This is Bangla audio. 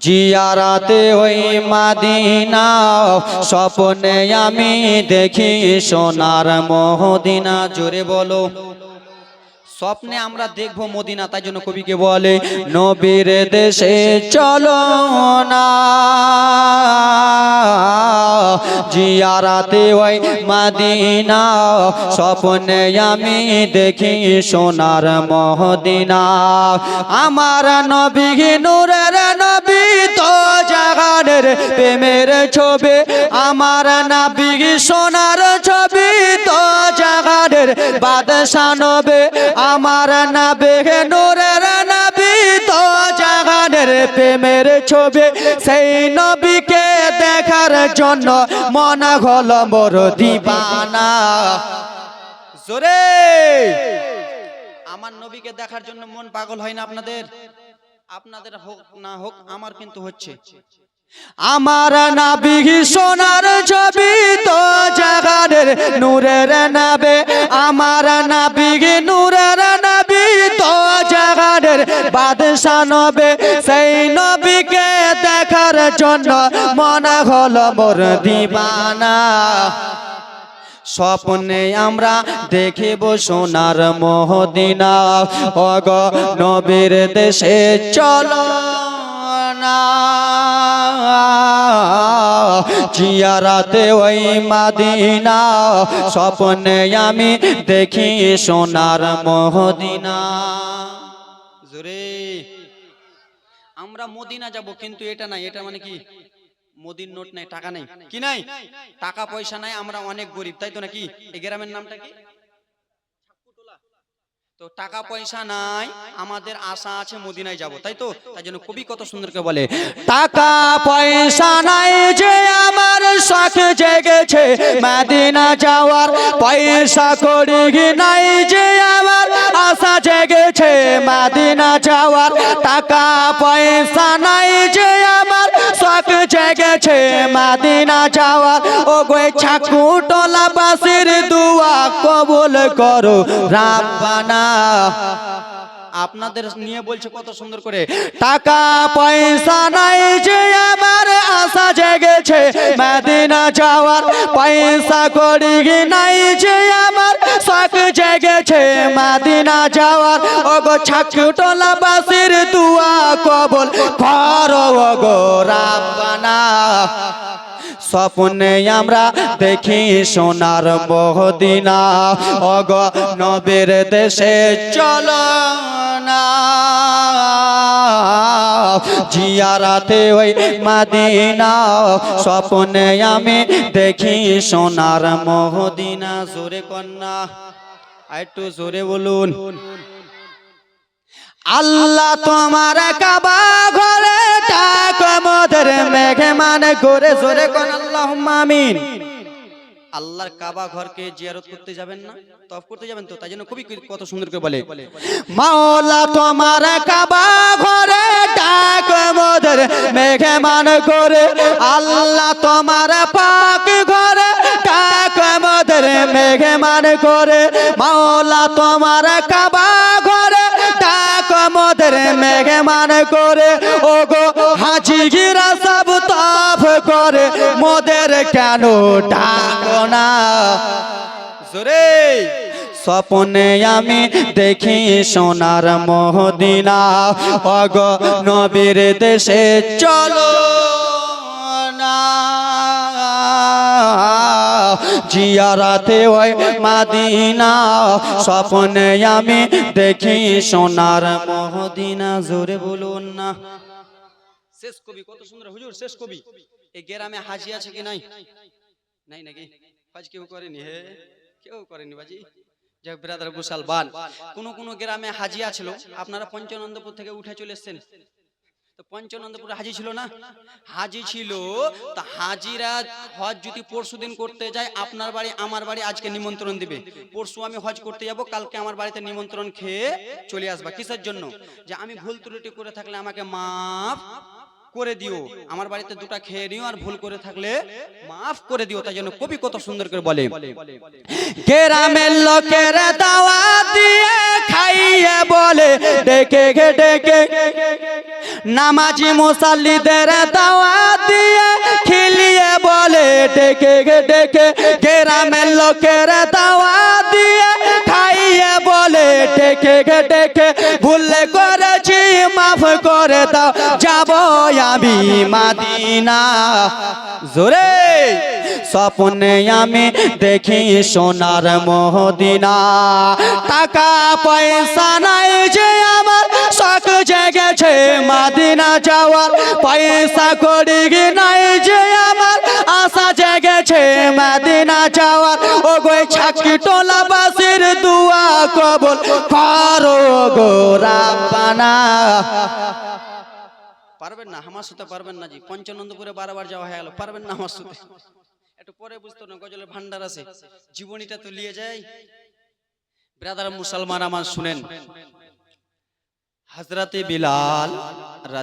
জিয়ারাতে ওই মাদিনা স্বপ্নে আমি দেখি সোনার মহদিনা। জোরে বলো। স্বপ্নে আমরা দেখব মদিনা তাই জন্য কবিকে বলে নবীর দেশে চলো না জিয়ারাতে ওই মাদিনা স্বপ্নে আমি দেখি সোনার মহদিনা। আমার নবী নূরের নবী তো জাগানের প্রেমের ছবি। আমার নবী সোনার জাগানের বাদশা নবে, আমার নাবে, নূরের নবী তো জাগানের প্রেমের ছবি। সেই নবীকে দেখার জন্য মন হল মোর দিবানা। জোরে! আমার নবীকে দেখার জন্য মন পাগল হয় না আপনাদের? আপনাদের হোক না হোক, আমার কিন্তু হচ্ছে। আমার নাবি সোনার ছবি তো জাগানের নূরের নাবে জাগানের বাদশা নবে, সেই নবীকে দেখার জন্য মনে হলো মোর দিবানা। স্বপ্নে আমরা দেখিব সোনার মহদিনা। অগ নবীর দেশে চলো না। জিয়ারাতে ওই মাদিনা। স্বপ্নে আমি দেখি সোনার মহদিনা। জোরে আমরা মদিনা যাব, কিন্তু এটা নাই, এটা মানে কি? মোদির নোট নাই, টাকা নাই। কি নাই? টাকা পয়সা নাই, আমরা অনেক গরিব, তাই তো নাকি? এই গ্রামের নামটা কি? তো টাকা পয়সা নাই, আমাদের আশা আছে মদিনায় যাব, তাই তো? তাই জন্য কবি কত সুন্দর করে বলে, টাকা পয়সা নাই যে আমার শখ জেগেছে, মদিনা যাওয়ার পয়সা করি নাই যে আমার আশা জেগেছে মদিনা যাওয়ার টাকা, পয়সা নাই যে আমার। শখ জেগেছে মদিনা যাওয়ার। ও গো ছাকুটলা বাসির দুয়া কবুল করো রাব্বানা। আপনাদের নিয়ে বলছে কত সুন্দর করে। টাকা, পয়সা নাই যে আমার। আশা জেগেছে মদিনা যাওয়ার। পয়সা করি নাই যে আমার। জেগেছে মাদিনা যাওয়ার। ও গো ছাকুটলা বাসির দুয়া কবুল। করো ও গো রাব্বানা। স্বপ্নে আমরা দেখি সোনার মহদিনা। অগ নবের দেশে চল না। জিয়ারাতে ওই মাদিনা। স্বপ্নে আমি দেখি সোনার মহদিনা। জোরে কন্যা। একটু জোরে বলুন। আল্লাহ তোমার কাবা ঘরে মোদের মেঘে মানে করে জোরে কোন আল্লাহ আমিন। আল্লাহর কাবা ঘরকে জিয়ারত করতে যাবেন না তফ করতে যাবেন তো তাই জন্য খুবই কত সুন্দর করে বলে। মাওলা তোমার কাবা ঘরে ডাক মোদের মেঘে মান করে আল্লাহ তোমার পাক ঘরে মোদের মেঘে মান করে, মাওলা তোমার কাবা ঘরে, ডাক মোদের মেঘে মান করে। ও গো হাজি গিরা সব তাফ করে, মোদের কেন ডাকো না? জোরে, স্বপ্নে আমি দেখি সোনার মহদিনা। অগ নবীর দেশে চলো। জিয়ারাতে ওই মাদিনা, স্বপ্নে আমি দেখি সোনার মহদিনা, জোরে বলুন না। শেষ কবি, কত সুন্দর, হুজুর, শেষ কবি। এই গ্রামে হাজি আছে কি নাই? নাই নাকি? হজ কেউ করেনি, হে? কেউ করেনি বাজি। যাক ব্রাদার বান। কোন কোন গ্রামে হাজিয়া ছিল। আপনারা পঞ্চানন্দপুর থেকে উঠে চলে এসেছেন। তো পঞ্চানন্দপুরে হাজি ছিল না? হাজি ছিল তা হাজিরা হজ যদি পরশু দিন করতে যায় আপনার বাড়ি আমার বাড়ি আজকে নিমন্ত্রণ দিবে। পরশু আমি হজ করতে যাব কালকে আমার বাড়িতে নিমন্ত্রণ খেয়ে চলে আসবা। কিসের জন্য? যে আমি ভুল ত্রুটি করে থাকলে আমাকে মাফ করে দিও। আমার বাড়িতে দুটা খেয়ে নিও আর ভুল করে থাকলে মাফ করে দিও। তাই জন্য কবি কত সুন্দর করে বলে গ্রামের লোকের দাওয়া দিয়ে খাইয়ে বলে ডেকে ডেকে নামাজি মুসাল্লিদের দাওয়া দিয়ে খিলিয়ে বলে, ডেকে ডেকে গ্রামের লোকের দাওয়া দিয়ে খাইয়ে বলে, ডেকে ডেকে ভুলে করেছি, মাফ করে দাও, যাব আমি মাদিনা। জোরে, স্বপ্নে আমি দেখি সোনার মহদিনা। টাকা পয়সা নাই যে আমার, শখ জেগেছে মাদিনা। যাওয়ার পয়সা করি নাই যে আমার? আশা জেগেছে মাদিনা যাওয়ার। ও গো ছাকি টোলা বাসির দুয়া কবল করো গো রাব্বানা। পারবেন না আমার সাথে পারবেন না জি। পঞ্চানন্দপুরে বারবার যাওয়া হয়ে গেল, পারবেন না আমার সাথে। একটু পরে বুঝতো না, গজলের ভান্ডার আছে। জীবনীটা তো লিয়ে যায়। ব্রাদার মুসলমান আমার শুনেন। হাজরাতে বিলাল রাদি